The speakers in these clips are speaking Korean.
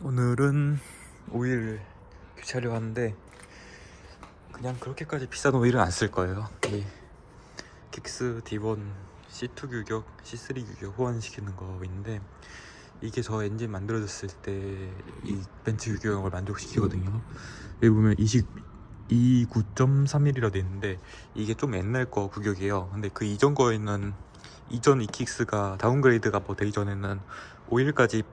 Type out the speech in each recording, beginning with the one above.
오늘은 오일 교체하려 하는데 그냥 그렇게까지 비싼 오일은 안 쓸 거예요. 이 긱스 D1 C2 규격, C3 규격 호환시키는 거인데 이게 저 엔진 만들어졌을 때 이 벤츠 규격을 만족시키거든요. 여기 보면 20 29.31이라 돼 있는데 이게 좀 옛날 거 규격이에요. 근데 그 이전 거에는 이전 이킥스가 다운그레이드가 뭐 되기 전에는 5일까지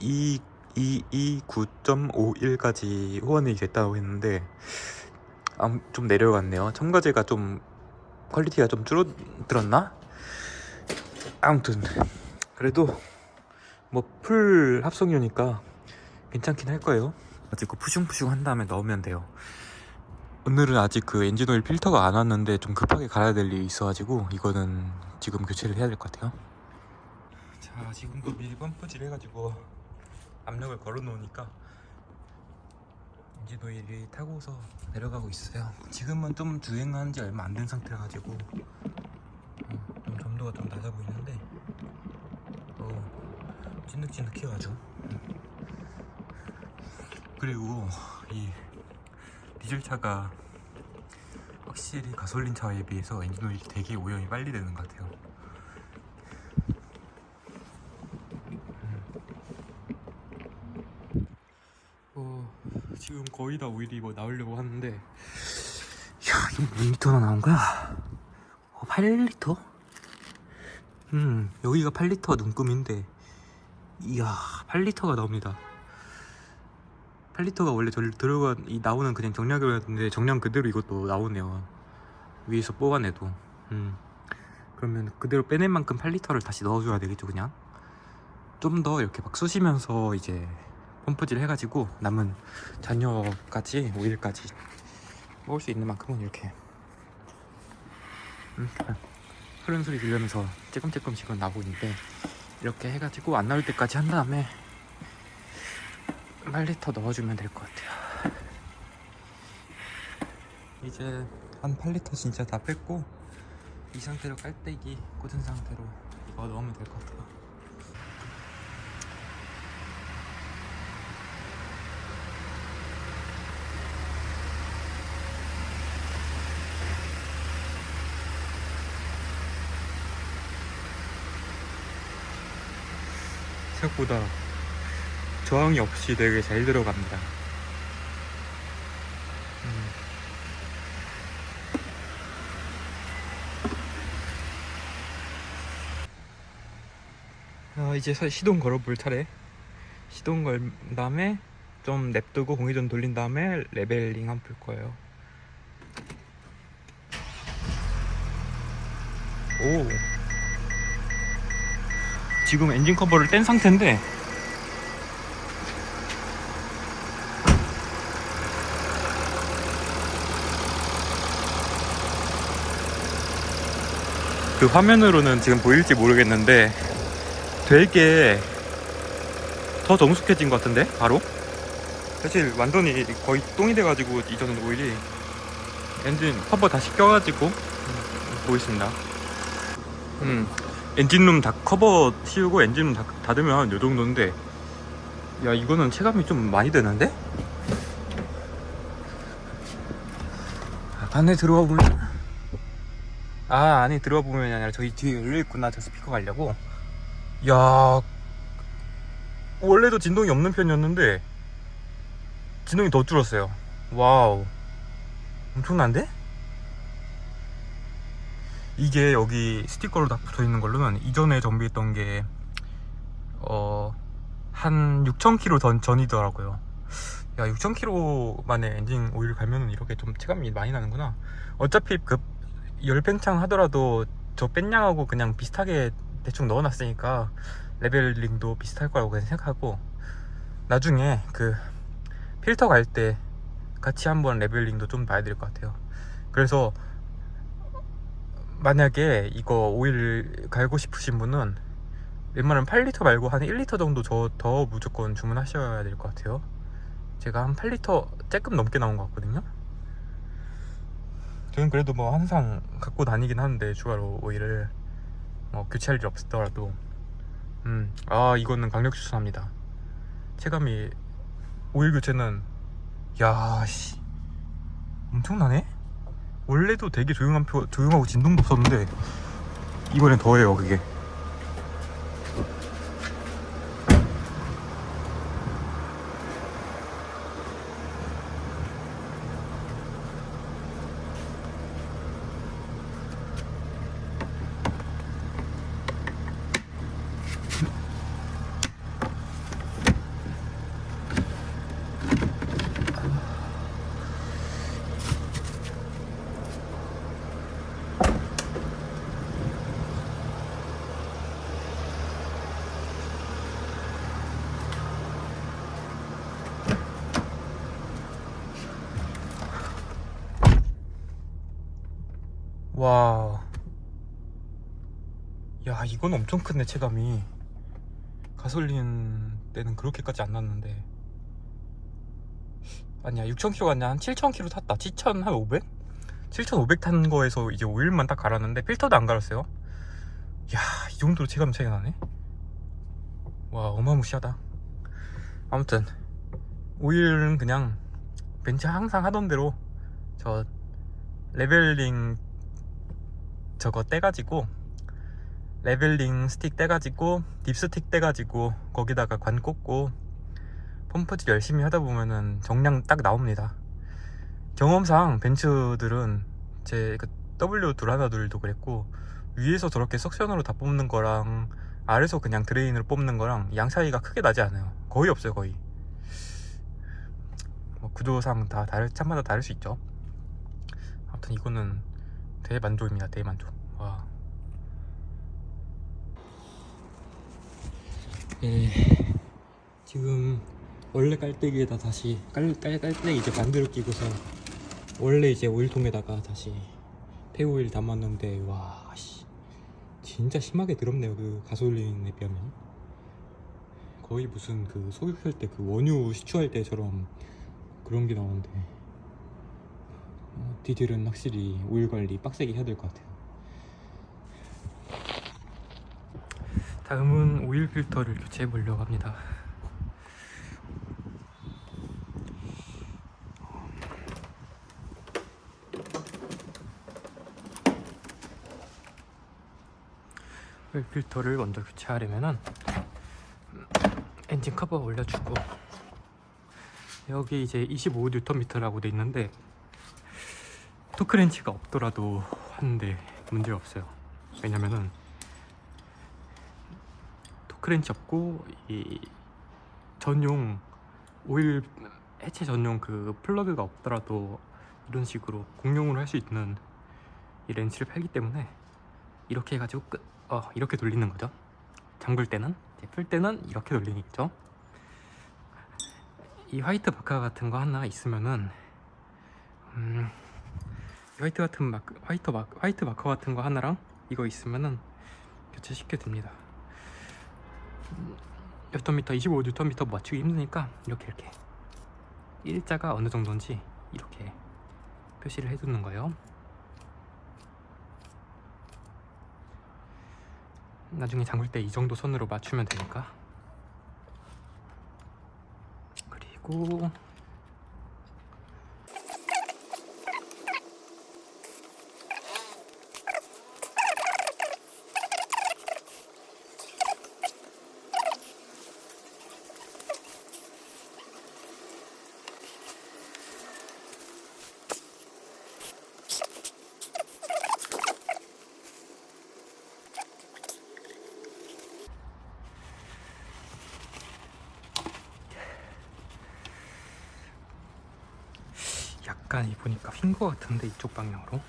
2 2 2 9.51까지 호환이 됐다고 했는데 좀 내려갔네요. 첨가제가 좀 퀄리티가 좀 줄어들었나? 아무튼 그래도 뭐 풀 합성이니까 괜찮긴 할 거예요. 아직 그 푸슝푸슝 한 다음에 넣으면 돼요. 오늘은 아직 그 엔진오일 필터가 안 왔는데 좀 급하게 갈아야 될 일이 있어가지고 이거는 지금 교체를 해야 될 것 같아요. 자 지금 또 미리 펌프질 해가지고 압력을 걸어 놓으니까 엔진오일이 타고서 내려가고 있어요. 지금은 좀 주행한 지 얼마 안 된 상태라 가지고 어, 좀 점도가 좀 낮아 보이는데 어, 찐득찐득해요 아주. 그리고 이 디젤 차가 확실히 가솔린 차에 비해서 엔진 오일이 되게 오염이 빨리 되는 것 같아요. 음. 어, 지금 거의 다 오일이 뭐 나오려고 하는데, 야, 이게 몇 리터나 나온 거야? 어, 8리터? 음, 여기가 8리터 눈금인데, 이야, 8리터가 나옵니다. 8리터가 원래 저 들어가 이 나오는 그냥 정량이었는데 정량 그대로 이것도 나오네요. 위에서 뽑아내도. 음. 그러면 그대로 빼낸 만큼 8리터를 다시 넣어줘야 되겠죠, 그냥. 좀 더 이렇게 막 쑤시면서 이제 펌프질 해가지고 남은 잔여까지 오일까지 먹을 수 있는 만큼은 이렇게 음, 흐르는 소리 들려면서 쬐끔쬐끔씩은 나오고 있는데 이렇게 해가지고 안 나올 때까지 한 다음에 8리터 넣어주면 될 것 같아요. 이제 한 8리터 진짜 다 뺐고 이 상태로 깔때기 꽂은 상태로 이거 넣으면 될 것 같아요. 생각보다 저항이 없이 되게 잘 들어갑니다. 음. 아, 이제 사- 시동 걸어볼 차례. 시동 걸 다음에 좀 냅두고 공회전 돌린 다음에 레벨링 한번 풀 거예요. 오. 지금 엔진 커버를 뗀 상태인데. 그 화면으로는 지금 보일지 모르겠는데 되게 더 정숙해진 것 같은데? 바로? 사실 완전히 거의 똥이 돼가지고 이전은 오일이 엔진 커버 다시 껴가지고 음, 보겠습니다. 음 엔진룸 다 커버 씌우고 엔진룸 다, 닫으면 요 정도인데 야 이거는 체감이 좀 많이 되는데? 아, 안에 들어와 보면 아 안에 들어와 보면 아니라 저희 뒤에 열려있구나. 저 스피커 가려고. 야 원래도 진동이 없는 편이었는데 진동이 더 줄었어요. 와우. 엄청난데? 이게 여기 스티커로 다 붙어 있는 걸로는 이전에 정비했던 게 어, 한 6,000km 전, 전이더라고요. 야, 6,000km 만에 엔진 오일 갈면은 이렇게 좀 체감이 많이 나는구나. 어차피 그 열팽창 하더라도 저 뺀양하고 그냥 비슷하게 대충 넣어놨으니까 레벨링도 비슷할 거라고 생각하고 나중에 그 필터 갈 때 같이 한번 레벨링도 좀 봐야 될 것 같아요. 그래서 만약에 이거 오일 갈고 싶으신 분은 웬만하면 8리터 말고 한 1리터 정도 저 더 무조건 주문하셔야 될 것 같아요. 제가 한 8리터 조금 넘게 나온 것 같거든요. 저는 그래도 뭐 항상 갖고 다니긴 하는데 추가로 오일을 뭐 교체할 일 없더라도 음, 아 이거는 강력 추천합니다. 체감이 오일 교체는 야씨 엄청나네 원래도 되게 조용한 표 조용하고 진동도 없었는데 이번엔 더해요 그게 와. 야, 이건 엄청 크네, 체감이. 가솔린 때는 그렇게까지 안 났는데. 아니야, 6,000km가 아니라 한 7,000km 탔다. 7,500? 7,500 탄 거에서 이제 오일만 딱 갈았는데 필터도 안 갈았어요. 야, 이 정도로 체감 차이가 나네? 와, 어마무시하다. 아무튼, 오일은 그냥 벤츠 항상 하던 대로 저 레벨링 저거 떼가지고 레벨링 스틱 떼가지고 딥스틱 떼가지고 거기다가 관 꽂고 펌프질 열심히 하다 보면은 정량 딱 나옵니다. 경험상 벤츠들은 제그 W 두라나들도 그랬고 위에서 저렇게 석션으로 다 뽑는 거랑 아래서 그냥 드레인으로 뽑는 거랑 양 차이가 크게 나지 않아요. 거의 없어요 거의. 뭐 구조상 다 다를 차마다 다를 수 있죠. 아무튼 이거는 대만족입니다 대만족 와 예, 지금 원래 깔때기에다 다시 깔, 깔, 깔때기 이제 반대로 끼고서 원래 이제 오일통에다가 다시 폐오일 담았는데 와 씨, 진짜 심하게 더럽네요 그 가솔린에 비하면. 거의 무슨 그 소육할 때 그 원유 시추할 때처럼 그런 게 나오는데. 어, 디딜은 확실히 오일 관리 빡세게 해야 될 것 같아요. 다음은 오일 필터를 교체해 보려고 합니다. 오일 필터를 먼저 교체하려면은 엔진 커버 올려주고 여기 이제 25Nm라고 돼 있는데 토크렌치가 없더라도 하는데 문제 없어요. 왜냐면은 토 크렌치 없고 이 전용 오일 해체 전용 그 플러그가 없더라도 이런 식으로 공용으로 할 수 있는 이 렌치를 팔기 때문에 이렇게 해가지고 끝, 어 이렇게 돌리는 거죠. 잠글 때는 풀 때는 이렇게 돌리는 거죠. 이 화이트 바카 같은 거 하나 있으면은 음, 이 화이트 같은 마크, 화이트 마 화이트 마커 같은 거 하나랑 이거 있으면은 교체시켜 됩니다. 몇톤 미터 25 뉴턴 미터 맞추기 힘드니까 이렇게 이렇게 일자가 어느 정도인지 이렇게 표시를 해두는 거예요. 나중에 잠글 때 이 정도 선으로 맞추면 되니까. 그리고 약간 이 보니까 휜 거 같은데 이쪽 방향으로.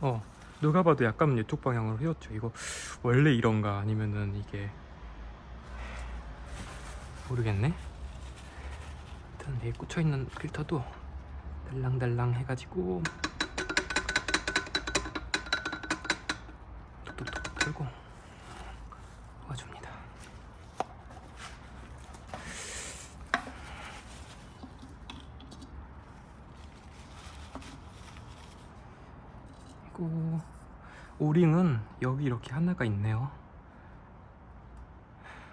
어 누가 봐도 약간 이쪽 방향으로 휘었죠. 이거 원래 이런가? 아니면은 이게 모르겠네. 일단 내에 꽂혀있는 필터도 달랑달랑 해가지고 톡톡톡 털고 놓아줍니다 그리고 오링은 여기 이렇게 하나가 있네요.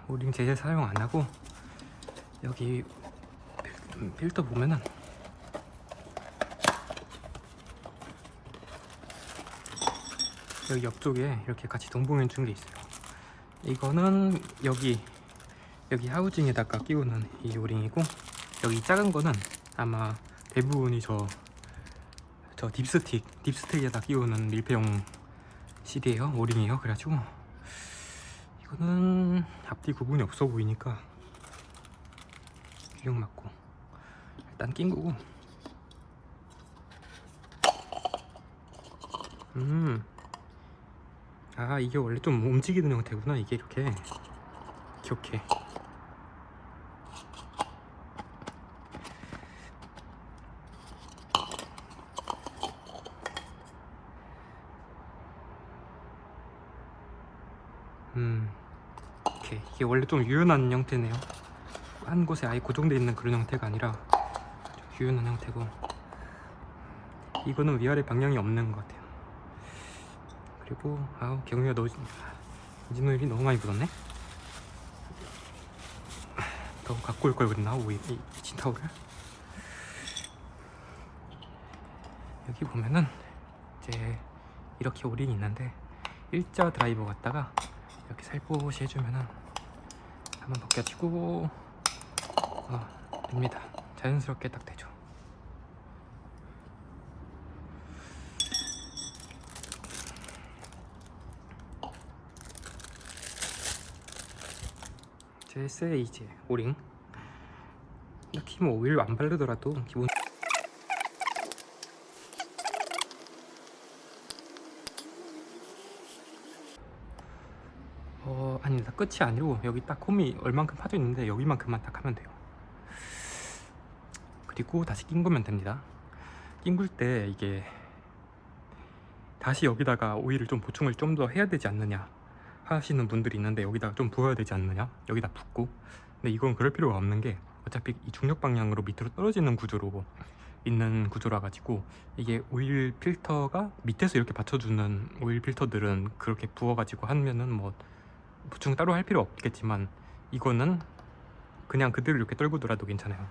오링 제재 사용 안 하고 여기 필- 필터 보면은 여기 옆쪽에 이렇게 같이 동봉해 준 게 있어요. 이거는 여기 여기 하우징에다가 끼우는 이 오링이고 여기 작은 거는 아마 대부분이 저 저 딥스틱 딥스틱에다 끼우는 밀폐용 CD예요. 오링이에요. 그래가지고. 이거는 앞뒤 구분이 없어 보이니까 기억 맞고 일단 낀 거고. 음 아 이게 원래 좀 움직이는 형태구나 이게 이렇게. 기억해 이. 이게 원래 좀 유연한 형태네요. 한 곳에 아예 고정되어 있는 그런 형태가 아니라 좀 유연한 형태고 이거는 위아래 방향이 없는 것 같아요. 그리고 아우 경유가 너 인진 오일이 너무 많이 묻었네. 더 갖고 올 걸 그랬나 오일 이 미친 타올을. 여기 보면은 이제 이렇게 오링이 있는데 일자 드라이버 갖다가 이렇게 살포시 해주면은 한번 벗겨지고 어, 됩니다. 자연스럽게 딱 되죠. 제 세이제 오링 딱히 뭐 오일 안 바르더라도 기본 어 아닙니다 끝이 아니고 여기 딱 홈이 얼만큼 파져 있는데 여기만큼만 딱 하면 돼요. 그리고 다시 낑구면 됩니다. 낑굴 때 이게 다시 여기다가 오일을 좀 보충을 좀 더 해야 되지 않느냐 하시는 분들이 있는데 여기다가 좀 부어야 되지 않느냐? 여기다 붓고. 근데 이건 그럴 필요가 없는 게 어차피 이 중력 방향으로 밑으로 떨어지는 구조로 있는 구조라 가지고 이게 오일 필터가 밑에서 이렇게 받쳐주는 오일 필터들은 그렇게 부어 가지고 하면은 뭐 보충 따로 할 필요 없겠지만 이거는 그냥 그대로 이렇게 떨고 돌아도 괜찮아요.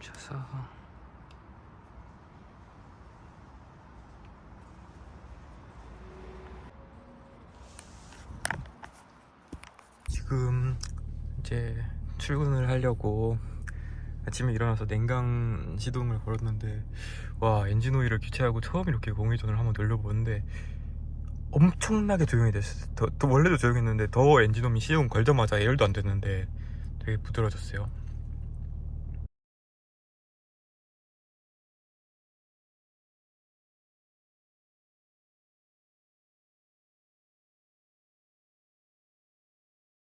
쳐서 지금 이제 출근을 하려고 아침에 일어나서 냉각 시동을 걸었는데 와 엔진 오일을 교체하고 처음 이렇게 공회전을 한번 돌려보는데 엄청나게 조용히 됐어요. 더, 더 원래도 조용했는데 더 엔진오일 시동 걸자마자 예열도 안 됐는데 되게 부드러워졌어요.